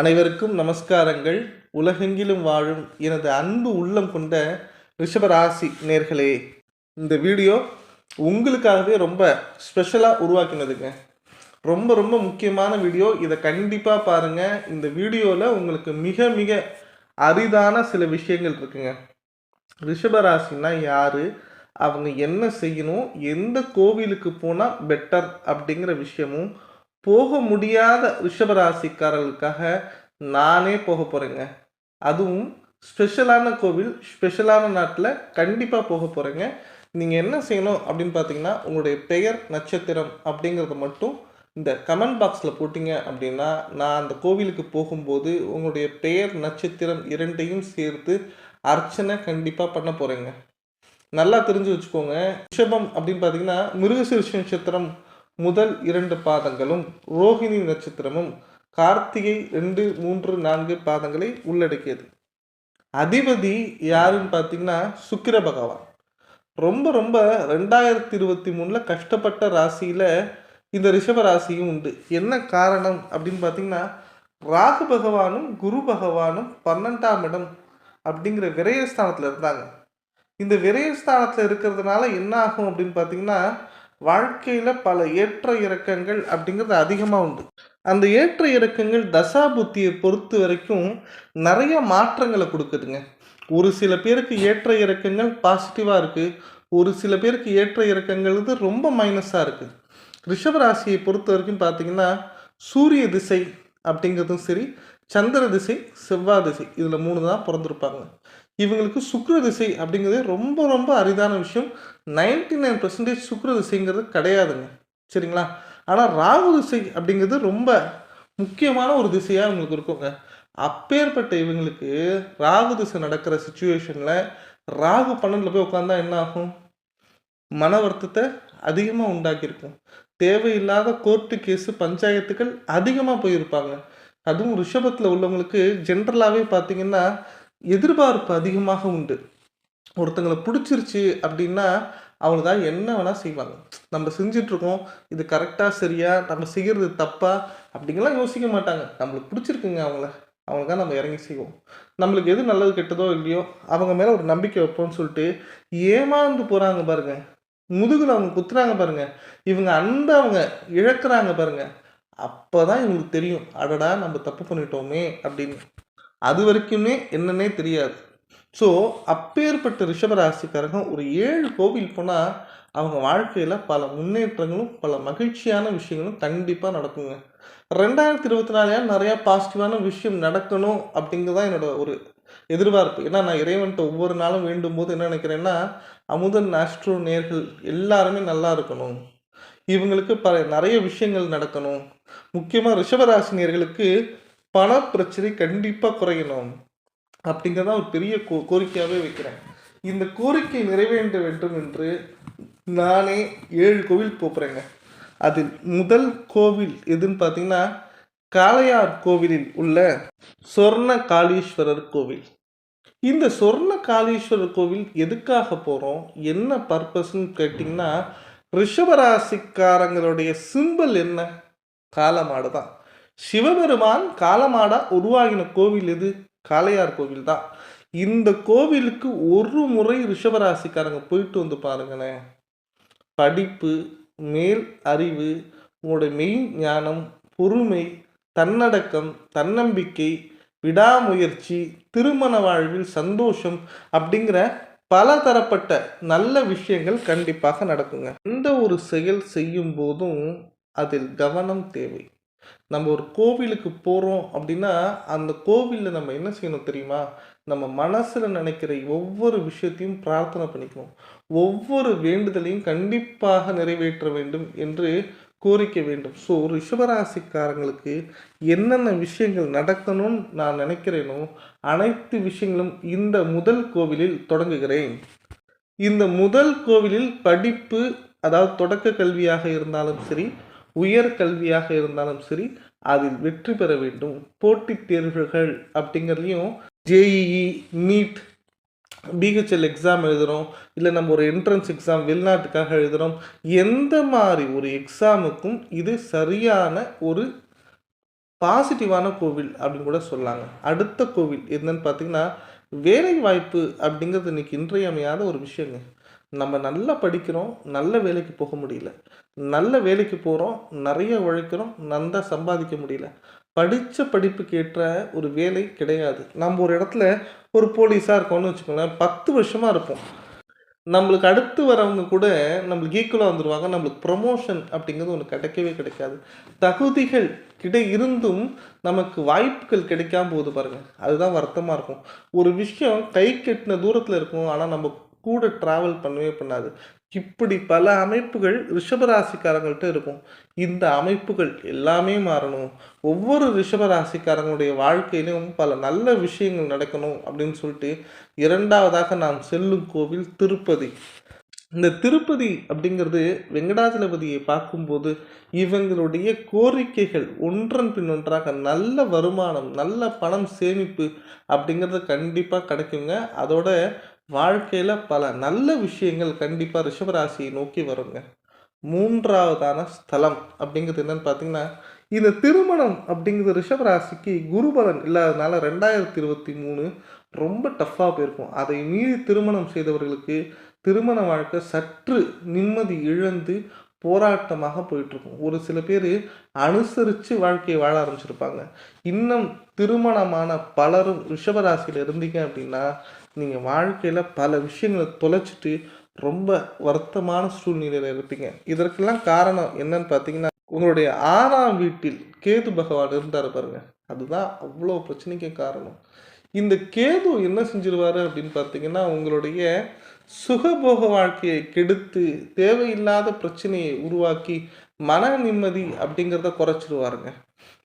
அனைவருக்கும் நமஸ்காரங்கள். உலகெங்கிலும் வாழும் எனது அன்பு உள்ளம் கொண்ட ரிஷபராசி நேர்களே இந்த வீடியோ உங்களுக்காகவே ரொம்ப ஸ்பெஷலாக உருவாக்கினதுங்க. ரொம்ப ரொம்ப முக்கியமான வீடியோ. இதை கண்டிப்பாக பாருங்கள் இந்த வீடியோவில் உங்களுக்கு மிக மிக அரிதான சில விஷயங்கள் இருக்குங்க. ரிஷபராசின்னா யார்? அவங்க என்ன செய்யணும்? எந்த கோவிலுக்கு போனால் பெட்டர் அப்படிங்கிற விஷயமும் போக முடியாத ரிஷபராசிக்காரர்களுக்காக நானே போக போகிறேங்க அதுவும் ஸ்பெஷலான கோவில் ஸ்பெஷலான நாட்டில் கண்டிப்பாக போக போகிறேங்க நீங்கள் என்ன செய்யணும் அப்படின்னு பார்த்தீங்கன்னா உங்களுடைய பெயர் நட்சத்திரம் அப்படிங்கிறத மட்டும் இந்த கமெண்ட் பாக்ஸில் போட்டிங்க அப்படின்னா நான் அந்த கோவிலுக்கு போகும்போது உங்களுடைய பெயர் நட்சத்திரம் இரண்டையும் சேர்த்து அர்ச்சனை கண்டிப்பாக பண்ண போகிறேங்க நல்லா தெரிஞ்சு வச்சுக்கோங்க. ரிஷபம் அப்படின்னு பார்த்தீங்கன்னா மிருகசீர்ஷ நட்சத்திரம் முதல் இரண்டு பாதங்களும் ரோஹிணி நட்சத்திரமும் கார்த்திகை ரெண்டு மூன்று நான்கு பாதங்களை உள்ளடக்கியது. அதிபதி யாருன்னு பார்த்தீங்கன்னா சுக்கிர பகவான். ரொம்ப ரொம்ப ரெண்டாயிரத்தி இருபத்தி மூணில் கஷ்டப்பட்ட ராசியில் இந்த ரிஷப ராசியும் உண்டு. என்ன காரணம் அப்படின்னு பார்த்தீங்கன்னா ராகு பகவானும் குரு பகவானும் பன்னெண்டாம் இடம் அப்படிங்கிற விரயஸ்தானத்தில் இருந்தாங்க. இந்த விரயஸ்தானத்தில் இருக்கிறதுனால என்ன ஆகும் அப்படின்னு பார்த்தீங்கன்னா வாழ்க்கையில் பல ஏற்ற இறக்கங்கள் அப்படிங்கிறது அதிகமாக உண்டு. அந்த ஏற்ற இறக்கங்கள் தசா புத்தியை பொறுத்த வரைக்கும் நிறைய மாற்றங்களை கொடுக்குதுங்க. ஒரு சில பேருக்கு ஏற்ற இறக்கங்கள் பாசிட்டிவாக இருக்குது ஒரு சில பேருக்கு ஏற்ற இறக்கங்கள் இது ரொம்ப மைனஸாக இருக்குது ரிஷபராசியை பொறுத்த வரைக்கும் பார்த்திங்கன்னா சூரிய திசை அப்படிங்கிறதும் சரி சந்திர திசை செவ்வாய் திசை இதில் மூணு தான் பிறந்திருப்பாங்க. இவங்களுக்கு சுக்ர திசை அப்படிங்கிறது ரொம்ப ரொம்ப அரிதான விஷயம். நைன்டி நைன் பர்சன்டேஜ் சுக்ர திசைங்கிறது கிடையாதுங்க. சரிங்களா? ஆனால் ராகு திசை அப்படிங்கிறது ரொம்ப முக்கியமான ஒரு திசையாக இவங்களுக்கு இருக்குங்க. அப்பேற்பட்ட இவங்களுக்கு ராகு திசை நடக்கிற சுச்சுவேஷனில் ராகு பன்னெண்டில் போய் உட்காந்தா என்ன ஆகும்? மன வருத்தத்தை அதிகமாக உண்டாக்கியிருக்கும். தேவையில்லாத கோர்ட்டு கேஸு பஞ்சாயத்துகள் அதிகமாக போயிருப்பாங்க. அதுவும் ரிஷபத்தில் உள்ளவங்களுக்கு ஜென்ரலாகவே பார்த்தீங்கன்னா எதிர்பார்ப்பு அதிகமாக உண்டு. ஒருத்தங்களை பிடிச்சிருச்சு அப்படின்னா அவங்க தான் என்ன வேணால் செய்வாங்க. நம்ம செஞ்சிட்ருக்கோம் இது கரெக்டாக சரியாக நம்ம செய்கிறது தப்பா அப்படிங்கலாம் யோசிக்க மாட்டாங்க. நம்மளுக்கு பிடிச்சிருக்குங்க அவங்கள. அவங்களுக்காக நம்ம இறங்கி செய்வோம். நம்மளுக்கு எது நல்லது கெட்டதோ இல்லையோ அவங்க மேலே ஒரு நம்பிக்கை வைப்போம்னு சொல்லிட்டு ஏமாந்து போகிறாங்க பாருங்க. முதுகில் அவங்க குத்துறாங்க பாருங்க. இவங்க அந்த அவங்க இழக்கிறாங்க பாருங்கள் அப்போ தான் இவங்களுக்கு தெரியும். அடடா நம்ம தப்பு பண்ணிட்டோமே அப்படின்னு. அது வரைக்குமே என்னன்னே தெரியாது. ஸோ அப்பேற்பட்ட ரிஷபராசிக்காரங்க ஒரு ஏழு கோவில் போனால் அவங்க வாழ்க்கையில் பல முன்னேற்றங்களும் பல மகிழ்ச்சியான விஷயங்களும் கண்டிப்பாக நடக்குங்க. ரெண்டாயிரத்தி இருபத்தி நாலு நிறையா பாசிட்டிவான விஷயம் நடக்கணும் அப்படிங்கிறது தான் என்னோட ஒரு எதிர்பார்ப்பு. ஏன்னா நான் இறைவன்ட்ட ஒவ்வொரு நாளும் வேண்டும் போது என்ன நினைக்கிறேன்னா அமுதன் ஆஸ்ட்ரோ நேர்கள் எல்லாருமே நல்லா இருக்கணும். இவங்களுக்கு பல நிறைய விஷயங்கள் நடக்கணும். முக்கியமாக ரிஷபராசினியர்களுக்கு பண பிரச்சனை கண்டிப்பாக குறையணும் அப்படிங்கிறத ஒரு பெரிய கோ கோரிக்கையாகவே வைக்கிறேன் இந்த கோரிக்கை நிறைவேற்ற வேண்டும் என்று நானே ஏழு கோவில் போகிறேங்க அதில் முதல் கோவில் எதுன்னு பார்த்தீங்கன்னா காளையார் கோவிலில் உள்ள சொர்ண காளீஸ்வரர் கோவில். இந்த சொர்ண காளீஸ்வரர் கோவில் எதுக்காக போகிறோம் என்ன பர்பஸ்ன்னு கேட்டிங்கன்னா ரிஷபராசிக்காரங்களுடைய சிம்பிள் என்ன? காலமாடு தான் சிவபெருமான் காலமாடா உருவாகின கோவில் எது? காளையார் கோவில் தான் இந்த கோவிலுக்கு ஒரு முறை ரிஷபராசிக்காரங்க போயிட்டு வந்து பாருங்களேன். படிப்பு மேல் அறிவு உங்களுடைய மெய் ஞானம் பொறுமை தன்னடக்கம் தன்னம்பிக்கை விடாமுயற்சி திருமண வாழ்வில் சந்தோஷம் அப்படிங்கிற பல தரப்பட்ட நல்ல விஷயங்கள் கண்டிப்பாக நடக்குங்க. எந்த ஒரு செயல் செய்யும் போதும் அதில் கவனம் தேவை. நம்ம ஒரு கோவிலுக்கு போகிறோம் அப்படின்னா அந்த கோவிலில் நம்ம என்ன செய்யணும் தெரியுமா? நம்ம மனசில் நினைக்கிற ஒவ்வொரு விஷயத்தையும் பிரார்த்தனை பண்ணிக்கணும். ஒவ்வொரு வேண்டுதலையும் கண்டிப்பாக நிறைவேற்ற வேண்டும் என்று கோரிக்க வேண்டும். ஸோ ரிஷபராசிக்காரங்களுக்கு என்னென்ன விஷயங்கள் நடக்கணும்னு நான் நினைக்கிறேனோ அனைத்து விஷயங்களும் இந்த முதல் கோவிலில் தொடங்குகிறேன். இந்த முதல் கோவிலில் படிப்பு அதாவது தொடக்க கல்வியாக இருந்தாலும் சரி உயர் கல்வியாக இருந்தாலும் சரி அதில் வெற்றி பெற வேண்டும். போட்டித் தேர்வுகள் அப்படிங்கிறதையும் ஜேஇஇ நீட் பிஹெச்எல் எக்ஸாம் எழுதுகிறோம் இல்லை நம்ம ஒரு என்ட்ரன்ஸ் எக்ஸாம் வெளிநாட்டுக்காக எழுதுகிறோம் எந்த மாதிரி ஒரு எக்ஸாமுக்கும் இது சரியான ஒரு பாசிட்டிவான கோவில் அப்படின்னு கூட சொல்லாங்க. அடுத்த கோவில் என்னன்னு பார்த்தீங்கன்னா வேலை வாய்ப்பு அப்படிங்கிறது இன்னைக்கு இன்றியமையாத ஒரு விஷயங்க. நம்ம நல்லா படிக்கிறோம் நல்ல வேலைக்கு போக முடியல. நல்ல வேலைக்கு போகிறோம் நிறைய உழைக்கிறோம் நல்லா சம்பாதிக்க முடியல. படித்த படிப்புக்கு ஏற்ற ஒரு வேலை கிடையாது. நம்ம ஒரு இடத்துல ஒரு போலீஸாக இருக்கோம்னு வச்சுக்கோங்களேன் பத்து வருஷமாக இருப்போம். நம்மளுக்கு அடுத்து வரவங்க கூட நம்மளுக்கு ஈக்குவலாக வந்துடுவாங்க நம்மளுக்கு ப்ரொமோஷன் அப்படிங்கிறது ஒன்று கிடைக்கவே கிடைக்காது. தகுதிகள் கிட்ட இருந்தும் நமக்கு வாய்ப்புகள் கிடைக்காம போது பாருங்க. அதுதான் வருத்தமாக இருக்கும். ஒரு விஷயம் கை கெட்டின தூரத்தில் இருக்கும். ஆனால் நம்ம கூட ட்ராவல் பண்ணவே பண்ணாது. இப்படி பல அமைப்புகள் ரிஷபராசிக்காரங்கள்ட்ட இருக்கும். இந்த அமைப்புகள் எல்லாமே மாறணும். ஒவ்வொரு ரிஷபராசிக்காரங்களுடைய வாழ்க்கையிலும் பல நல்ல விஷயங்கள் நடக்கணும் அப்படின்னு சொல்லிட்டு இரண்டாவதாக நாம் செல்லும் கோவில் திருப்பதி. இந்த திருப்பதி அப்படிங்கிறது வெங்கடாஜலபதியை பார்க்கும்போது இவங்களுடைய கோரிக்கைகள் ஒன்றன் பின் ஒன்றாக நல்ல வருமானம் நல்ல பணம் சேமிப்பு அப்படிங்கிறது கண்டிப்பாக கிடைக்குங்க. அதோட வாழ்க்கையில் பல நல்ல விஷயங்கள் கண்டிப்பாக ரிஷபராசியை நோக்கி வருங்க. மூன்றாவதான ஸ்தலம் அப்படிங்கிறது என்னன்னு பார்த்தீங்கன்னா இந்த திருமணம் அப்படிங்கிறது ரிஷபராசிக்கு குருபலன் இல்லாததுனால ரெண்டாயிரத்தி இருபத்தி மூணு ரொம்ப டஃப்பாக போயிருக்கும். அதை மீறி திருமணம் செய்தவர்களுக்கு திருமண வாழ்க்கை சற்று நிம்மதி இழந்து போராட்டமாக போயிட்டுருக்கும். ஒரு சில பேர் அனுசரித்து வாழ்க்கையை வாழ ஆரம்பிச்சிருப்பாங்க. இன்னும் திருமணமான பலரும் ரிஷபராசியில் இருந்தீங்க அப்படின்னா நீங்கள் வாழ்க்கையில் பல விஷயங்களை தொலைச்சிட்டு ரொம்ப வருத்தமான சூழ்நிலையில் இருப்பீங்க. இதற்கெல்லாம் காரணம் என்னன்னு பார்த்தீங்கன்னா உங்களுடைய ஆறாம் வீட்டில் கேது பகவான் இருந்தார் பாருங்க. அதுதான் அவ்வளோ பிரச்சனைக்கு காரணம். இந்த கேது என்ன செஞ்சிருவாரு அப்படின்னு பார்த்தீங்கன்னா உங்களுடைய சுகபோக வாழ்க்கையை கெடுத்து தேவையில்லாத பிரச்சனையை உருவாக்கி மன நிம்மதி அப்படிங்கிறத குறைச்சிருவாருங்க.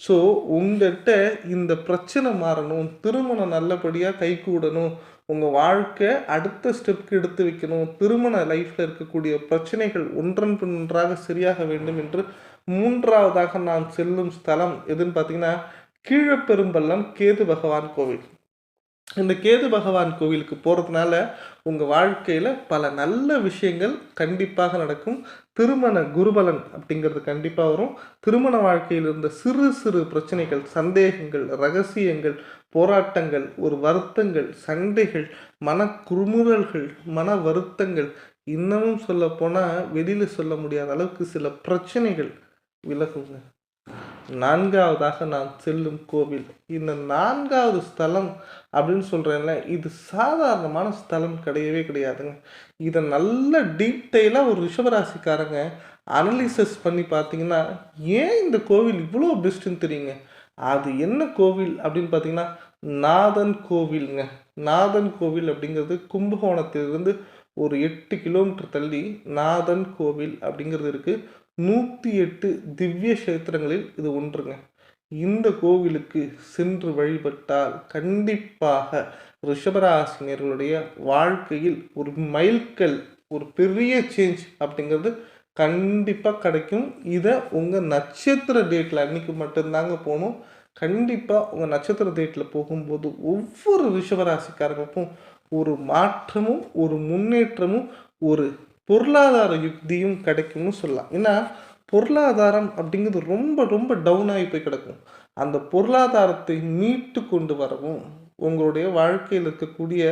ஸோ உங்கள்கிட்ட இந்த பிரச்சனை மாறணும் திருமணம் நல்லபடியாக கைகூடணும் உங்கள் வாழ்க்கை அடுத்த ஸ்டெப்க்கு எடுத்து வைக்கணும் திருமண லைஃப்பில் இருக்கக்கூடிய பிரச்சனைகள் ஒன்றன் பின் ஒன்றாக சரியாக வேண்டும் என்று மூன்றாவதாக நான் செல்லும் ஸ்தலம் எதுன்னு பார்த்தீங்கன்னா கீழப்பெரும்பள்ளம் கேது பகவான் கோவில். இந்த கேது பகவான் கோவிலுக்கு போகிறதுனால உங்கள் வாழ்க்கையில் பல நல்ல விஷயங்கள் கண்டிப்பாக நடக்கும். திருமண குருபலன் அப்படிங்கிறது கண்டிப்பாக வரும். திருமண வாழ்க்கையில் இருந்த சிறு சிறு பிரச்சனைகள் சந்தேகங்கள் ரகசியங்கள் போராட்டங்கள் ஒரு வருத்தங்கள் சண்டைகள் மன குறுமுறல்கள் மன வருத்தங்கள் இன்னமும் சொல்ல போனால் வெளியில் சொல்ல முடியாத அளவுக்கு சில பிரச்சனைகள் விலகுங்க. நான்காவதாக நான் செல்லும் கோவில். இந்த நான்காவது ஸ்தலம் அப்படின்னு சொல்கிறேன்ல இது சாதாரணமான ஸ்தலம் கிடையவே கிடையாதுங்க. இதை நல்ல டீட்டெயிலாக ஒரு ரிஷபராசிக்காரங்க அனலிசிஸ் பண்ணி பார்த்தீங்கன்னா ஏன் இந்த கோவில் இவ்வளோ பெஸ்ட்டுன்னு தெரியுங்க? அது என்ன கோவில் அப்படின்னு பார்த்தீங்கன்னா நாதன் கோவிலுங்க. நாதன் கோவில் அப்படிங்கிறது கும்பகோணத்திலிருந்து ஒரு எட்டு கிலோமீட்டர் தள்ளி நாதன் கோவில் அப்படிங்கிறது இருக்குது நூற்றி எட்டு திவ்ய கஷேத்திரங்களில் இது ஒன்றுங்க. இந்த கோவிலுக்கு சென்று வழிபட்டால் கண்டிப்பாக ரிஷபராசினியர்களுடைய வாழ்க்கையில் ஒரு மைல்கல் ஒரு பெரிய சேஞ்ச் அப்படிங்கிறது கண்டிப்பாக கிடைக்கும். இதை உங்கள் நட்சத்திர டேட்டில் அன்றைக்கி மட்டும்தாங்க போகணும். கண்டிப்பாக உங்கள் நட்சத்திர டேட்டில் போகும்போது ஒவ்வொரு ரிஷபராசிக்காரங்களுக்கும் ஒரு மாற்றமும் ஒரு முன்னேற்றமும் ஒரு பொருளாதார யுக்தியும் கிடைக்கும்னு சொல்லலாம். ஏன்னா பொருளாதாரம் அப்படிங்கிறது ரொம்ப ரொம்ப டவுன் ஆகி போய் கிடக்கும். அந்த பொருளாதாரத்தை மீட்டு கொண்டு வரவும் உங்களுடைய வாழ்க்கையில் இருக்கக்கூடிய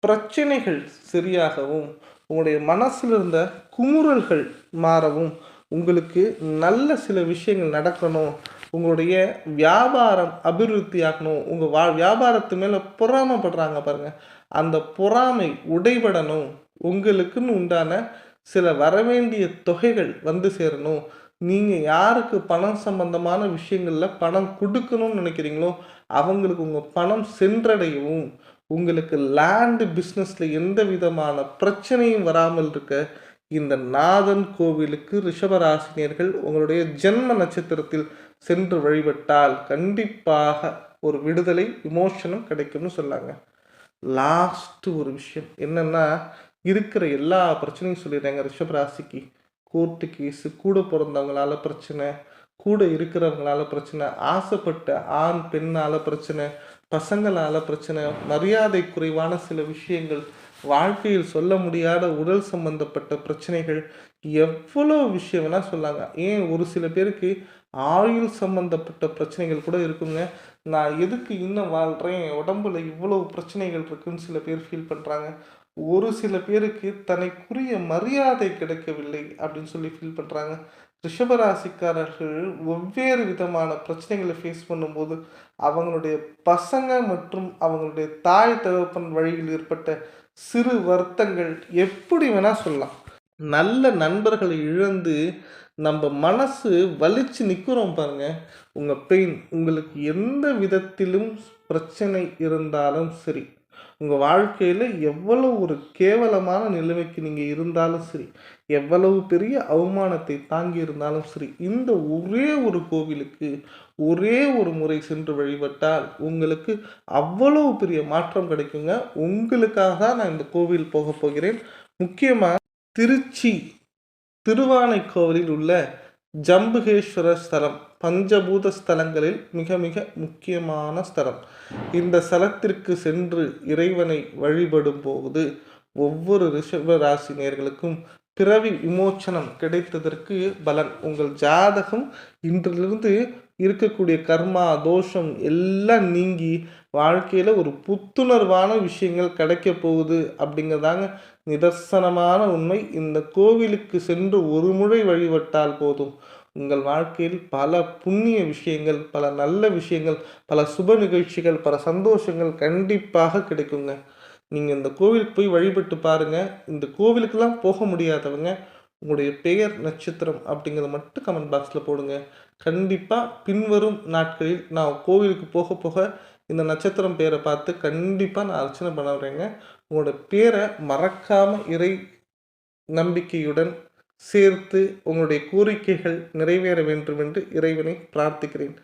பிரச்சனைகள் சரியாகவும் உங்களுடைய மனசில் இருந்த குமுறல்கள் மாறவும் உங்களுக்கு நல்ல சில விஷயங்கள் நடக்கணும் உங்களுடைய வியாபாரம் அபிவிருத்தி ஆகணும் உங்கள் வா வியாபாரத்து மேலே பொறாமப்படுறாங்க பாருங்கள் அந்த பொறாமை உடைபடணும். உங்களுக்குன்னு உண்டான சில வரவேண்டிய தொகைகள் வந்து சேரணும். நீங்கள் யாருக்கு பணம் சம்பந்தமான விஷயங்களில் பணம் கொடுக்கணும்னு நினைக்கிறீங்களோ அவங்களுக்கு உங்கள் பணம் சென்றடையவும் உங்களுக்கு லேண்டு பிஸ்னஸில் எந்த விதமான பிரச்சனையும் வராமல் இருக்க இந்த நாதன் கோவிலுக்கு ரிஷபராசினியர்கள் உங்களுடைய ஜென்ம நட்சத்திரத்தில் சென்று வழிபட்டால் கண்டிப்பாக ஒரு விடுதலை விமோசனம் கிடைக்கும்னு சொல்லாங்க. லாஸ்ட்டு ஒரு விஷயம் என்னென்னா இருக்கிற எல்லா பிரச்சனையும் சொல்லிடுறாங்க. ரிஷபராசிக்கு கோர்ட்டு கேஸு கூட பிறந்தவங்களால பிரச்சனை கூட இருக்கிறவங்களால பிரச்சனை ஆசைப்பட்ட ஆண் பெண்ணால் பிரச்சனை பசங்களால் பிரச்சனை மரியாதை குறைவான சில விஷயங்கள் வாழ்க்கையில் சொல்ல முடியாத உடல் சம்பந்தப்பட்ட பிரச்சனைகள் எவ்வளோ விஷயம் வேணால் சொல்லாங்க. ஏன் ஒரு சில பேருக்கு ஆயுள் சம்பந்தப்பட்ட பிரச்சனைகள் கூட இருக்குங்க. நான் எதுக்கு இன்னும் வாழ்கிறேன் உடம்புல இவ்வளோ பிரச்சனைகள் இருக்குன்னு சில பேர் ஃபீல் பண்ணுறாங்க ஒரு சில பேருக்கு தனக்குரிய மரியாதை கிடைக்கவில்லை அப்படின்னு சொல்லி ஃபீல் பண்ணுறாங்க ரிஷபராசிக்காரர்கள் வெவ்வேறு விதமான பிரச்சனைகளை ஃபேஸ் பண்ணும்போது அவங்களுடைய பசங்க மற்றும் அவங்களுடைய தாய் தகப்பன் வழியில் ஏற்பட்ட சிறு வருத்தங்கள் எப்படி வேணால் சொல்லலாம். நல்ல நண்பர்களை இழந்து நம்ம மனசு வலிச்சு நிற்கிறோம் பாருங்க. உங்கள் பெயின் உங்களுக்கு எந்த விதத்திலும் பிரச்சனை இருந்தாலும் சரி. உங்கள் வாழ்க்கையில் எவ்வளவு ஒரு கேவலமான நிலைமைக்கு நீங்கள் இருந்தாலும் சரி எவ்வளவு பெரிய அவமானத்தை தாங்கி இருந்தாலும் சரி இந்த ஒரே ஒரு கோவிலுக்கு ஒரே ஒரு முறை சென்று வழிபட்டால் உங்களுக்கு அவ்வளவு பெரிய மாற்றம் கிடைக்குங்க. உங்களுக்காக தான் நான் இந்த கோவில் போக போகிறேன். முக்கியமாக திருச்சி திருவானைக்கோவிலில் உள்ள ஜம்புகேஸ்வரர் ஸ்தலம். பஞ்சபூத ஸ்தலங்களில் மிக மிக முக்கியமான ஸ்தலம். இந்த ஸ்தலத்திற்கு சென்று இறைவனை வழிபடும் போது ஒவ்வொரு ரிஷப ராசினியர்களுக்கும் பிறவி விமோச்சனம் கிடைத்ததற்கு பலன். உங்கள் ஜாதகம் இன்றிலிருந்து இருக்கக்கூடிய கர்மா தோஷம் எல்லாம் நீங்கி வாழ்க்கையில் ஒரு புத்துணர்வான விஷயங்கள் கிடைக்க போகுது அப்படிங்கிறதாங்க நிதர்சனமான உண்மை. இந்த கோவிலுக்கு சென்று ஒரு முறை வழிபட்டால் போதும். உங்கள் வாழ்க்கையில் பல புண்ணிய விஷயங்கள் பல நல்ல விஷயங்கள் பல சுப நிகழ்ச்சிகள் பல சந்தோஷங்கள் கண்டிப்பாக கிடைக்குங்க. நீங்கள் இந்த கோவிலுக்கு போய் வழிபட்டு பாருங்கள் இந்த கோவிலுக்கெல்லாம் போக முடியாதவங்க உங்களுடைய பெயர் நட்சத்திரம் அப்படிங்கிறத மட்டும் கமெண்ட் பாக்ஸில் போடுங்க. கண்டிப்பாக பின்வரும் நாட்களில் நான் கோவிலுக்கு போக போக இந்த நட்சத்திரம் பேரை பார்த்து கண்டிப்பாக நான் அர்ச்சனை பண்ண வரேங்க உங்களோட பேரை மறக்காமல் இறை நம்பிக்கையுடன் சேர்த்து உங்களுடைய கோரிக்கைகள் நிறைவேற வேண்டும் என்று இறைவனை பிரார்த்திக்கிறேன்.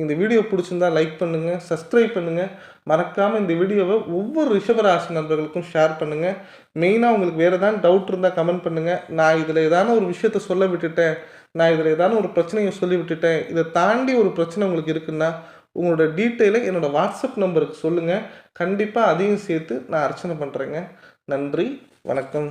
இந்த வீடியோ பிடிச்சிருந்தா லைக் பண்ணுங்கள் சப்ஸ்கிரைப் பண்ணுங்கள் மறக்காமல் இந்த வீடியோவை ஒவ்வொரு ரிஷபராசி நண்பர்களுக்கும் ஷேர் பண்ணுங்கள் மெயினாக உங்களுக்கு வேறு ஏதாவது டவுட் இருந்தால் கமெண்ட் பண்ணுங்கள் நான் இதில் ஏதான ஒரு விஷயத்த சொல்ல விட்டுட்டேன் நான் இதில் ஏதான ஒரு பிரச்சனையை சொல்லி விட்டுட்டேன் இதை தாண்டி ஒரு பிரச்சனை உங்களுக்கு இருக்குன்னா உங்களோட டீட்டெயிலை என்னோடய வாட்ஸ்அப் நம்பருக்கு சொல்லுங்கள் கண்டிப்பாக அதையும் சேர்த்து நான் அர்ச்சனை பண்ணுறேங்க நன்றி வணக்கம்.